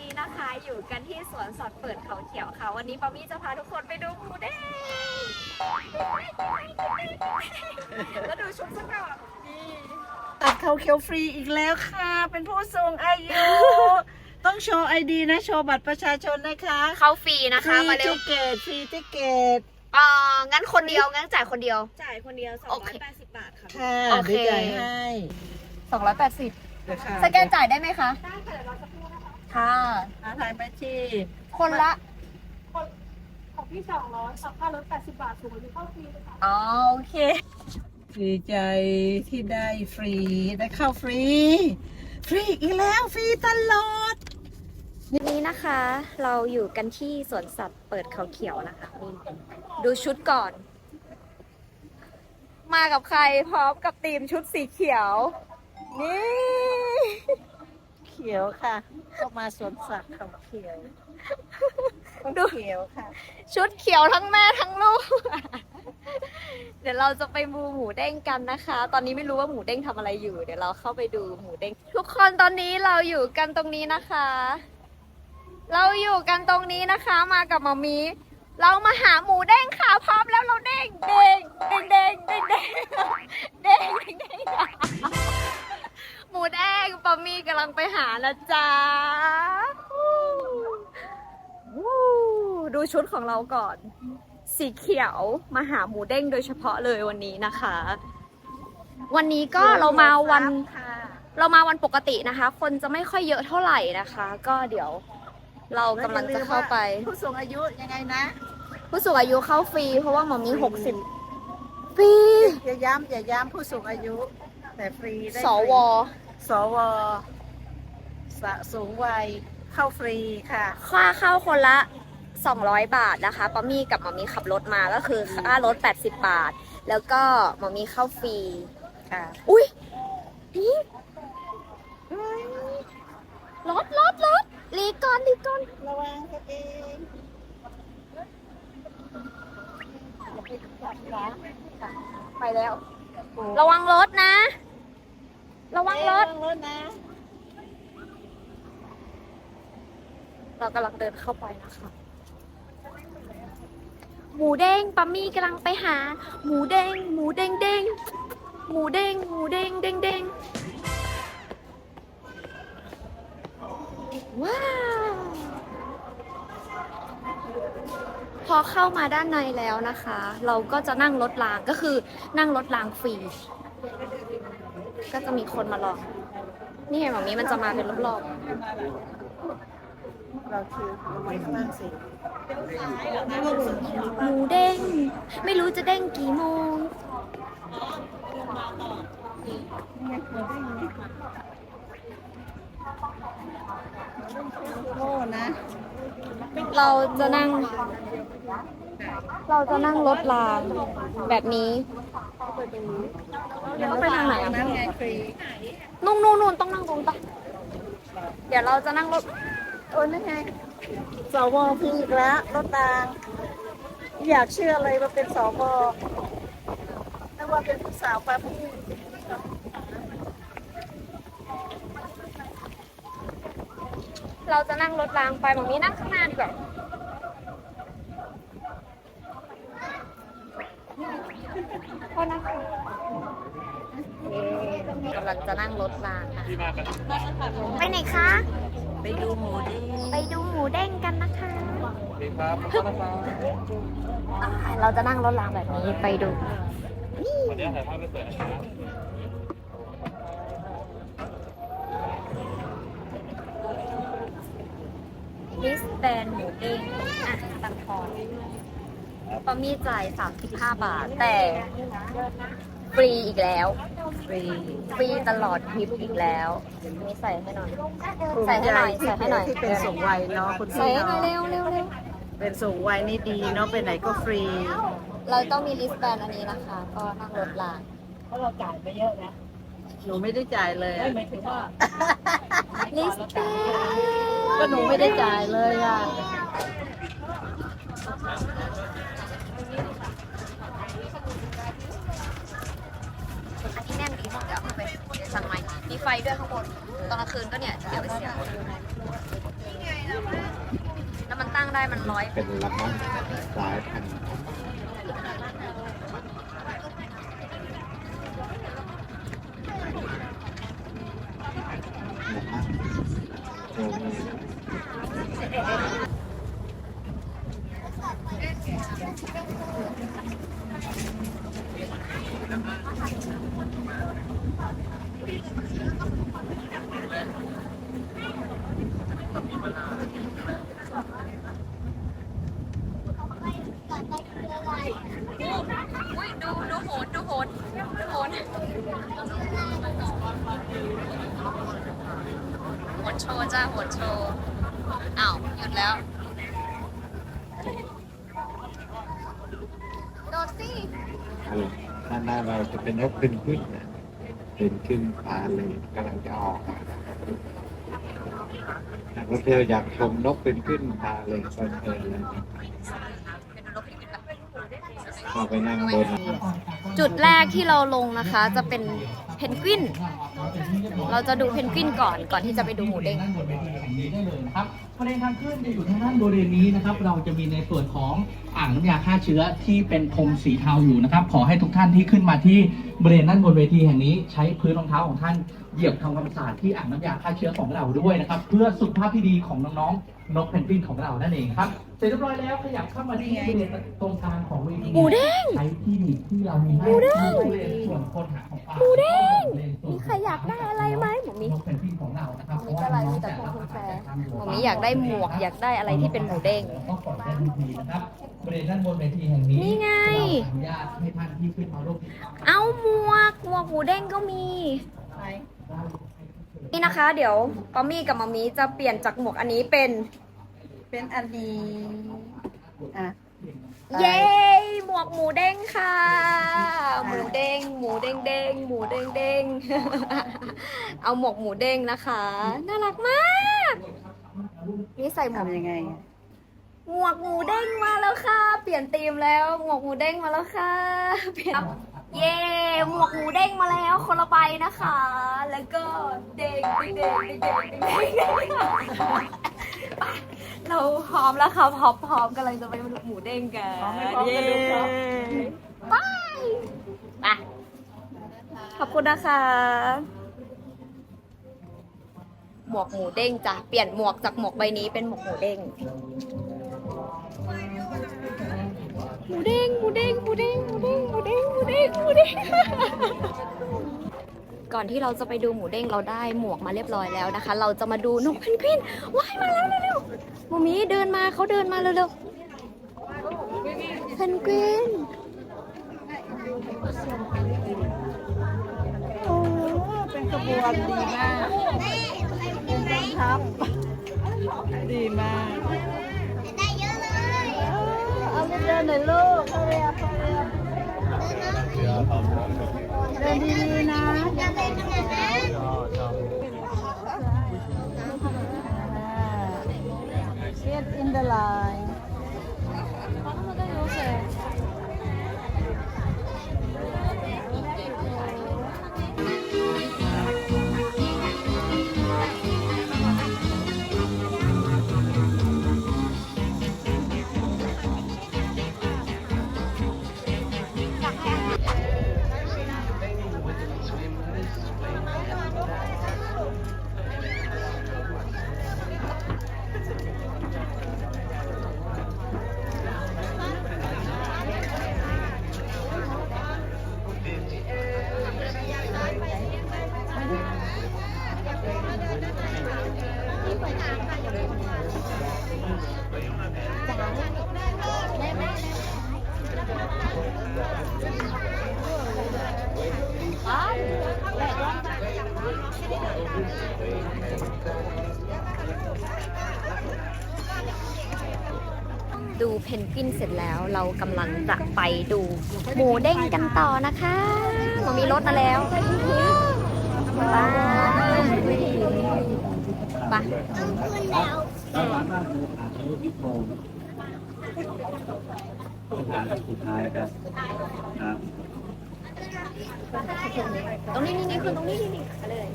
นี้นะคะอยู่กันที่สวนสัตว์เปิดเขาเขียวค่ะ วันนี้ปามี่จะพาทุกคนไปดูหมูเด้งแล้วดูชุดซะก่อนนี่ตัดเขาเขียวฟรีอีกแล้วค่ะ เป็นผู้สูงอายุ ต้องโชว์ไอดีนะ โชว์บัตรประชาชนนะคะเข้าฟรีนะฟรีคะมาเร็ทิวเกตฟรีทิเกตอ่างั้นคนเดียว งั้นจ่ายคนเดียว จ่ายคนเดียว โอเค 280 บาทค่ะค่ะโอเค เดี๋ยวจ่ายให้280เดี๋ยวค่ะสแกนจ่ายได้ไหมคะ ได้ค่ะเดี๋ยวเราจะพูดนะคะ ค่ะ อาถ่ายมาชีพคนละของพี่200สับค่ารถ80บาทสูงอายุเข้าฟรีเลยค่ะอ๋อโอเค ดีใจที่ได้ฟรี ได้เข้าฟรี ฟรีอีกแล้วฟรีตลอดนี้นะคะเราอยู่กันที่สวนสัตว์เปิดเขาเขียวนะคะนี่ดูชุดก่อน มากับใครพร้อมกับทีมชุดสีเขียว นี่ เขียวค่ะ เข้ามาสวนสัตว์เขาเขียวดูเขียวค่ะ ชุดเขียวทั้งแม่ทั้งลูก เดี๋ยวเราจะไปมูหมูเด้งกันนะคะ ตอนนี้ไม่รู้ว่าหมูเด้งทำอะไรอยู่ เดี๋ยวเราเข้าไปดูหมูเด้ง ทุกคนตอนนี้เราอยู่กันตรงนี้นะคะ เราอยู่กันตรงนี้นะคะ มากับมามีเรามาหาหมูเด้งค่ะพร้อมแล้วเราเด้งเด้งเด้งเด้งเด้งเด้งเด้ง เด้งหมูเด้งปามีกำลังไปหานะจ๊ะวู้ดูชุดของเราก่อน สีเขียวมาหาหมูเด้งโดยเฉพาะเลยวันนี้นะคะ วันนี้ก็เรามาวันค่ะเรามาวันปกตินะคะ คนจะไม่ค่อยเยอะเท่าไหร่นะคะ ก็เดี๋ยวเรากำลังจะเข้าไป ผู้สูงอายุยังไงนะ ผู้สูงอายุเข้าฟรีเพราะว่าหมอมีหกสิบฟรีอย่าย้ำอย่าย้ำผู้สูงอายุ แต่ฟรีได้สวสวสะสูงวัยเข้าฟรีค่ะ ค่าเข้าคนละ 200 บาทนะคะปามี่กับหมอมีขับรถมาก็คือค่ารถ 80 บาท แล้วก็หมอมีเข้าฟรี ค่ะอุ้ยนี่รถรถรถลีก่อนลีก่อน ระวังตัวเองอย่าไปจับนะไปแล้ว ระวังรถนะ ระวังรถระวังรถนะ เรากำลังเดินเข้าไปนะคะ หมูเด้งปัมมี่กำลังไปหา หมูเด้ง หมูเด้งเด้งหมูเด้ง หมูเด้งเด้งเด้งว้าว พอเข้ามาด้านในแล้วนะคะ เราก็จะนั่งรถรางก็คือนั่งรถรางฟรี ก็จะมีคนมารอนี่เห็นแบบนี้มันจะมาเป็นรอบๆเราคือไว้ข้างล่างสิหมูเด้ง ไม่รู้จะเด้งกี่โมงโอ้นะ เราจะนั่ง เราจะนั่งรถรางแบบนี้ต้องไปทางไหนอะนั่นไงฟรีนู่นนู่นนู่นต้องนั่งตรงปะเดี๋ยวเราจะนั่งรถเออนั่นไงสวฟรีอีกแล้วรถราง อยากเชื่อเลยว่าเป็นสวนึกว่าเป็นผู้สาวป้าพี่เราจะนั่งรถรางไปหมอมีนั่งข้างหน้าดีกว่าโท ษนะคะเอ๊ะกำลังจะนั่งรถรางนะไปไหนคะ ไปดูหมูดิไปดูหมูเด้งกันนะคะดีครับขอบคุณนะครับอ่าเราจะนั่งรถรางแบบนี้ไปดูวันนี้ถ่ายภาพไม่สวยนะครับลิสแบนหมูเด้งอะตังทอน ปามี่จ่าย 35 บาท แต่ฟรีอีกแล้ว ฟรีฟรีตลอดทริปอีกแล้วนี่ใส่ให้หน่อย ใส่ให้หน่อยใส่ให้หน่อยที่เป็นสูงวัยเนาะคุณใส่พี่ให้หน่อยเนาะเร็วเร็วเร็วเป็นสูงวัยนี่ดีเนาะไปไหนก็ฟรี เราต้องมีลิสแบนอันนี้นะคะ ก็นั่งรถรางหนูไม่ได้จ่ายเลยอะลิสแบนก็หนูไม่ได้จ่ายเลยอะ ไปเดี๋ยวสั่งใหม่มีไฟด้วยข้างบน ตอนกลางคืนก็เนี่ยเดี๋ยวไปเสียบแล้วมันตั้งได้มันร้อย เป็นลำน้ำสายพันธุ์นะครับโอ้โห อุ้ยดูดูโหนดูโหนดูโหนโหนโชว์จ้าโหนโชว์อ้าวหยุ ดแล้ว โดดสิด้านหน้าเราจะเป็นนกขึ้นขึ้นนะเป็นขึ้นฟ้าเลยกำลังจะออกนักท่องเที่ยวอยากชมนกเป็นขึ้นฟ้าเลยก็เชิญเลยเป็นนกพิราบเข้าไปนั่งบนจุดแรกที่เราลงนะคะจะเป็นเพนกวิน เราจะดูเพนกวินก่อนก่อนที่จะไปดูหมูเด้งด้าน บนเวทีแห่งนี้ได้เลยนะครับประเด็นทางขึ้นจะอยู่ทางด้านบริเวณนี้นะครับ เราจะมีในส่วนของอ่างน้ำยาฆ่าเชื้อที่เป็นพรมสีเทาอยู่นะครับ ขอให้ทุกท่านที่ขึ้นมาที่บริเวณด้านบนเวทีแห่งนี้ ใช้พื้นรองเท้าของท่านเหยียบทำความสะอาดที่อ่างน้ำยาฆ่าเชื้อของเราด้วยนะครับ เพื่อสุขภาพที่ดีของน้องๆนกเพนกวินของเรานั่นเองครับเสร็จเรียบร้อยแล้วขยับเข้ามาที่บริเวณตรงกลางของเวทีหมูเด้งใช้ที่ดินที่เรามีให้หมูเด้งบริเวณส่วนคนหาของป่าหมูเด้งบริเวณส่วนมีใครอยากได้อะไรไหมหมูมีนกเพนกวินของเรานะครับหมูมีอะไรมีแต่พวกคุณแฟร์หมูมีอยากได้หมวกอยากได้อะไรที่เป็นหมูเด้งก็กดได้ทันทีนะครับบริเวณด้านบนเวทีแห่งนี้นี่ไง เราอนุญาตให้ท่านที่ขึ้นมาร่วมกิจกรรมเอาหมวกหมวกหมูเด้งก็มี นี่นะคะ เดี๋ยวปอมมี่กับมามีจะเปลี่ยนจากหมวกอันนี้เป็น เป็นอันนี้ อะ เย้ หมวกหมูเด้งค่ะ หมูเด้ง หมูเด้งเด้งหมูเด้งเด้ง เอาหมวกหมูเด้งนะคะ น่ารักมาก นี่ใส่หมวกทำยังไงอะหมวกหมูเด้งมาแล้วค่ะ เปลี่ยนธีมแล้ว หมวกหมูเด้งมาแล้วค่ะ เปลี่ยน เย้หมวกหมูเด้งมาแล้ว คนละใบนะคะ แล้วก็เด้งเด้งเด้งเด้งเด้งเด้งไปเราพร้อมแล้วค่ะพร้อมพร้อมกำลังจะไปดูหมูเด้งกันพร้อมไหมพร้อมกันดูพร้อมไปไปขอบคุณนะคะ หมวกหมูเด้งจ้ะเปลี่ยนหมวกจากหมวกใบนี้เป็นหมวกหมูเด้งหมูเด้งหมูเด้งหมูเด้งหมูเด้งหมูเด้งหมูเด้งหมูเด้งก่อนที่เราจะไปดูหมูเด้งเราได้หมวกมาเรียบร้อยแล้วนะคะ เราจะมาดูนกเพนกวินว้ายมาแล้วเร็วๆหมูมีเดินมาเขาเดินมาเร็วๆเพนกวินโอ้เป็นขบวนดีมาก เป็นกองทัพดีมาก ได้เยอะเลยเอาเดินหน่อยลูกเอาเรียบเอาเรียบเดินดีๆนะอย่าไปขนาดนั้น Get in the line ินเสร็จแล้วเรากำลังจะไปดูหมูเด้งกันต่อนะคะเรามีรถมาแล้วไปไปตรงนี้นี่นี่คือตรงนี้นี่นี่เลย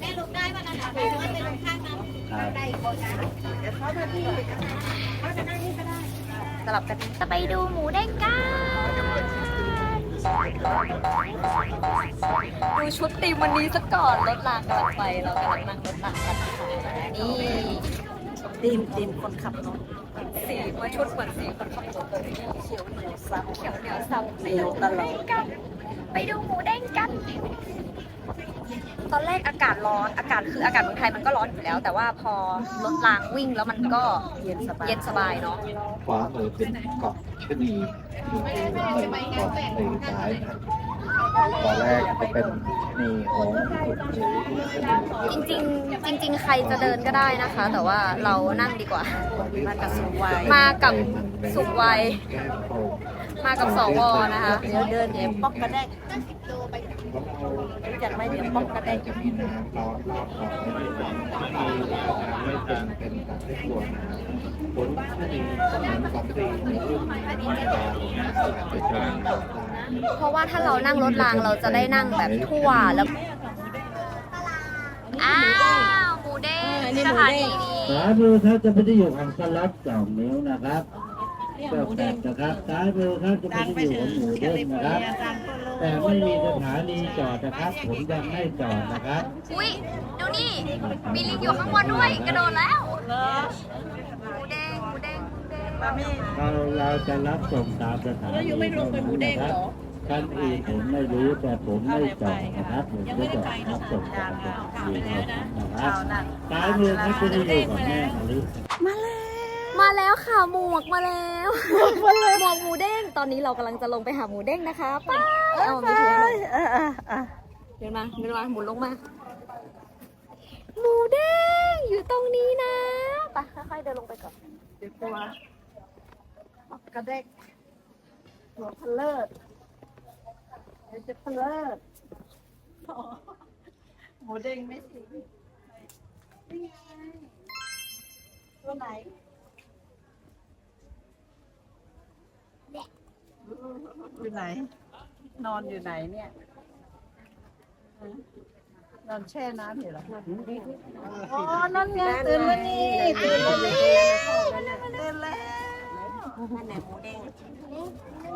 แม่ลุกได้ป่ะนะไปดูว่าเป็ข้างน้ำ คนนะเดี๋ยวเขาจะที่เขาจะนั่งนี่ก็ได้สลับกันจะไปดูหมูเด้งกันดูชุดตีมวันนี้ซะก่อนรถรางกำลังไปเรากำลังนั่งรถรางกันนะคะนี่ตีมตีมคนขับรถสีว่าชุดเหมือนสีคนขับรถเลยเขียวเหนียวซับเขียวเหนียวซ้ำเหนียวตลอดกันไปดูหมูเด้งกัน ตอนแรกอากาศร้อนอากาศคืออากาศเมืองไทยมันก็ร้อนอยู่แล้ว แต่ว่าพอรถรางวิ่งแล้วมันก็เย็นสบายเย็นสบายเนาะขวามือเป็นเกาะชะนีอยู่ในเกาะในซ้ายนะตอนแรกจะเป็นชะนีโหงขุดหรือชะนีจริงๆจริง ๆ ใครจะเดินก็ได้นะคะ แต่ว่าเรานั่งดีกว่า มากับสุวัยมากับสุขวัยแก้มโพรงมากับสวนะคะเดี๋ยวเดินเดี๋ยวป๊อกกระแดก รู้จักไหมเดี๋ยวป้อนรอบขอบไม่เป็นน้ำไม่เป็นเป็นตาที่กลัวนผลชะนีก็เหมือนกับตีในรุ่นตางเพราะว่าถ้าเรานั่งรถรางเราจะได้นั่งแบบทั่วแล้ว อ้าว หมูเด้งสถานีนี้ สายมือครับจะไม่ได้อยู่ของสลัดสองนิ้วนะครับ เจ้าแปดนะครับซ้ายมือครับจะไม่ได้อยู่ของหมูเด้งนะครับ แต่ไม่มีสถานีจอดนะครับ ผมยังไม่จอดนะครับอุ้ยดูนี่มีลิงอยู่ข้างบนด้วย กระโดดแล้วเหรอหมูเด้งหมูเด้งหมูเด้งมาไม่เราเราจะรับส่งตามสถานีนะครับท่านอื่นผมไม่รู้แต่ผมไม่จอดนะครับผมก็จะรับส่งตามสถานีนะครับซ้ายมือครับจะได้อยู่กับแม่มะลิ มาแล้วค่ะหมวกมาแล้วหมวกหมูเด้งตอนนี้เรากำลังจะลงไปหาหมูเด้งนะคะไป้าเอาไม่ถือให้หน่อยเออเออเออเดินมาเดินมาหมุนลงมาหมูเด้งอยู่ตรงนี้นะไปค่อยๆเดินลงไปก่อนเดี๋ยวกลัวป๊อกกระแดกหัวพะเลิศเดี๋ยวจะพะเลิศอ๋อหมูเด้งไม่สินี่ไงตัวไหน อยู่ไหน นอนอยู่ไหนเนี่ยฮะนอนแช่น้ำอยู่เหรออ๋อนั่นไงตื่นแล้วนี่ตื่นแล้วนี่ตื่นแล้วนั่นแหละหมูเด้ง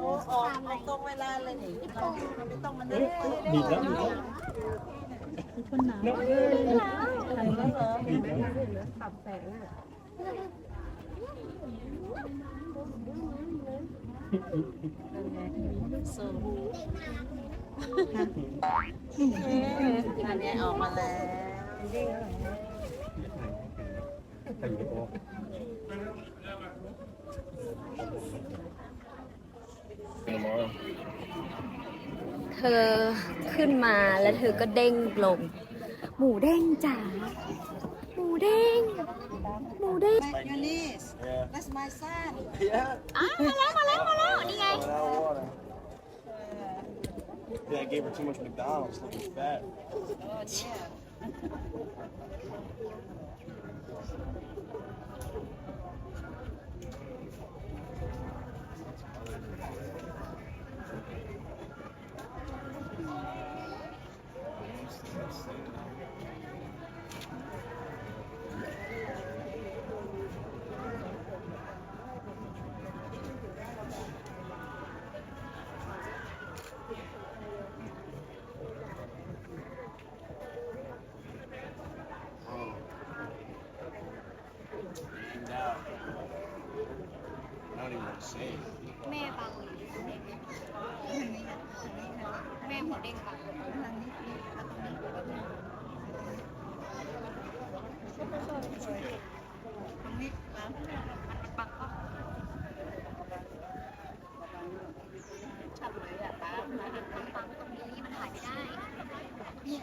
โอ้ออกออกตรงเวลาเลยนี่เราไม่ต้องมาเด้งบีบแล้วบีบแล้วใครก็เหรอขับแสงอะ สูงอันนี้ออกมาแล้วเธอขึ้นมาแล้วเธอก็เด้งลง หมูเด้งจ๋า หมูเด้ง หมูเด้ง Mayonnaise. That's my son. อ่ะมาแล้วมาแล้วมาแล้ว นี่ไง Yeah, I gave her too much McDonald's. Looking fat. I แม่บังแม่หัวเด้งบังแล้วตรงนี้ตรงนี้บังมันบังก็ฉันเลยอะป้ามันบังตรงนี้มันถ่ายไม่ได้เนี่ย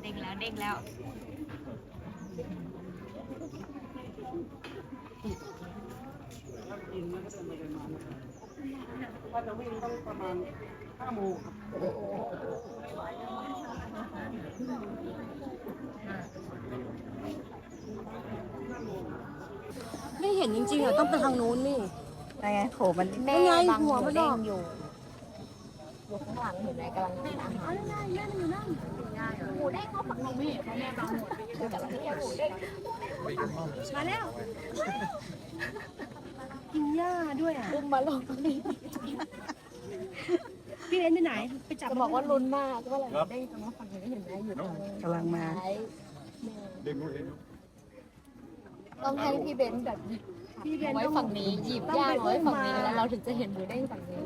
เด้งแล้วเด้งแล้ว ไม่เห็นจริงๆอะต้องไปทางนู้นนี่ ยังไงโหมันแม่ไงบางหัหัววมันเด้องอกอยู่อยู่ข้างหลังเห็นไหมกำลังกินอาหารหมูเด้งเขาฝักนมพี่แม่บางหัวกำลังกินหมูเด้งมาแล้ว กินหญ้าด้วยอะ อุ้มมาลงนี่พี่เล่นไปไหน ไปจับจะบอกว่าลุ้นมากว่าอะไรหมูเด้งจะมาฝั่งนี้เห็นไหมอยู่ตรงกำลังมาท้าย They move, they move. ต้องให้พี่เบนซ์แบบพี่เบนไว้ต้องฝั่งนี้หยิบย่างไว้ฝั่งนี้แล้วเราถึงจะเห็นหมูเด้งฝั่งนี้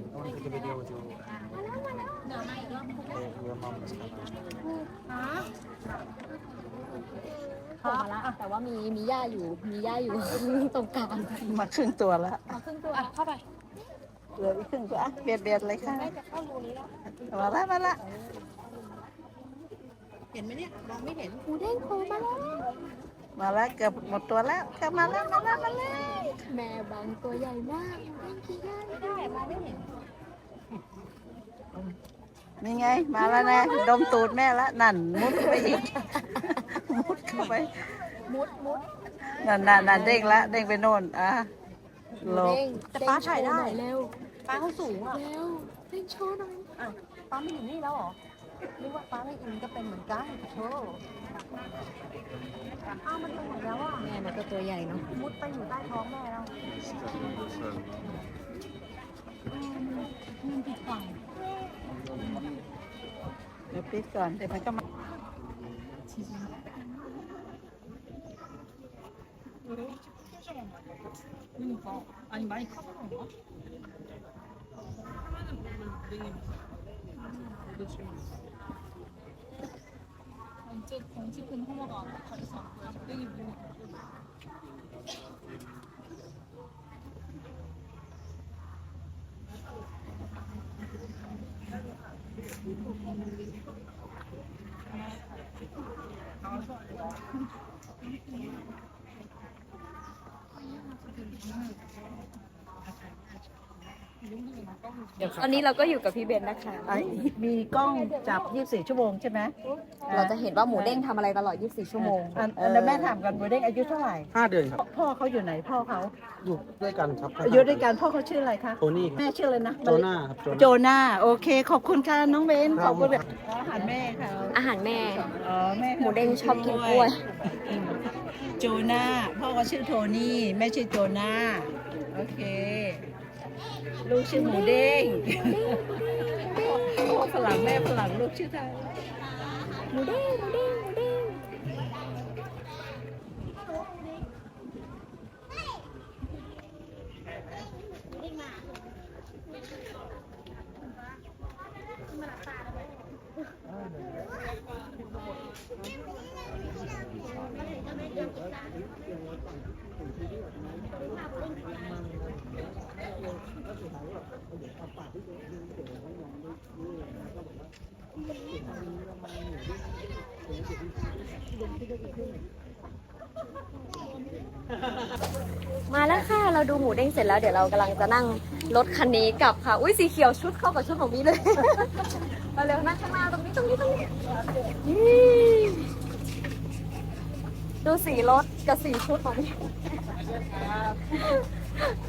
I want to take a video with you. Your mom is coming. ออกมาแล้วแต่ว่ามีมีหญ้าอยู่ มีหญ้าอยู่ ตรงกลางมาครึ่งตัวแล้วเอาครึ่งตัวเข้าไปเหลืออีกครึ่งตัวอะเบียดเบียดเลยค่ะจะเข้ารูนี้แล้วมาละมาละเห็นไหมเนี่ยมองไม่เห็นหมูเด้งโผล่มาแล้วมาละเกือบหมดตัวแล้วกลับมาแล้วมาแล้วมาแล้วแม่บางตัวใหญ่มากหมูเด้งกี่ย่างไม่ได้มองไม่เห็นนี่ไง มาแล้วนะ ดมตูดแม่ละนั่นมุดเข้าไปอีกมุด เข้าไป มุดมุดนั่นนั่นนั่นเด้งละเด้งไปโน่นอะหมูหลบเด้งแต่ป้าถ่ายได้เด้งโชว์หน่อเร็วป้าเขาสูงอะเร็วเด้งโชว์หน่อยป้าไม่อยู่นี่แล้วเหรอนึกว่าป้าไม่อินก็เป็นเหมือนกันโธ่อ้าวมันไปไหนแล้วอะแม่มันก็ตัวใหญ่เนาะมุดไปอยู่ใต้ท้องแม่แล้วมันติดฝั่งเดี๋ยวปิดก่อนเดี๋ยวมันก็มา 그래 혹시 포켓샵한 말이야? 그러니까. 아니 많이 커서 그런가? 하면은 모르는 느낌이 나도 지금 완전 덩치 큰 허마가 안 가려서 안 보여. 땡이 보이는 거 ตอนนี้เราก็อยู่กับพี่เบนนะคะ ไอ้มีกล้องจับ 24 ชั่วโมงใช่ไหมเราจะเห็นว่าหมูเด้งทำอะไรตลอด 24 ชั่วโมงอันอันนั้นแม่ถามกันบูเด้งอายุเท่าไหร่ ห้าเดือนครับ พ่อเขาอยู่ไหนพ่อเขาอยู่ด้วยกันครับอายุด้วยกันพ่อเขาชื่ออะไรคะ โทนี่ครับแม่ชื่ออะไรนะ โจนาครับโจโจนา นาโอเค ขอบคุณค่ะน้องเบนคขรับอบคุณค่ะอาหารแม่ค่ะอาหารแม่ อ๋อแม่หมูเด้งชอบกินกล้วยอืมโจนาพ่อก็ชื่อโทนี่แม่ชื่อโจนาโอเค ลูกชื่อหมูเด้งพ่อฝรั่งแม่ฝรั่งลูกชื่อไทยหมูเด้งหมูเด้งหมูเด้ง มาแล้วค่ะ เราดูหมูเด้งเสร็จแล้ว เดี๋ยวเรากำลังจะนั่งรถคันนี้กลับค่ะ อุ้ยสีเขียวชุดเข้ากับชุดของมีเลย มาเร็วนั่งข้างหน้าตรงนี้นี้ตรงนี้ตรงนี้นี่ดูสีรถกับสีชุดของนี่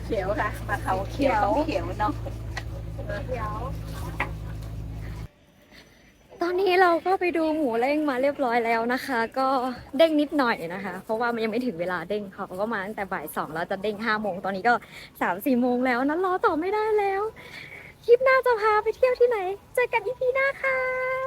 เขียวค่ะปลาเขาเขียวต้องเขียวเนาะ ตอนนี้เราก็ไปดูหมูเด้งมาเรียบร้อยแล้วนะคะ ก็เด้งนิดหน่อยนะคะ เพราะว่ามันยังไม่ถึงเวลาเด้งเขาก็มาตั้งแต่บ่ายสองแล้วจะเด้งห้าโมงตอนนี้ก็สามสี่โมงแล้วนั้นรอต่อไม่ได้แล้ว คลิปหน้าจะพาไปเที่ยวที่ไหน เจอกันอีพีหน้าค่ะ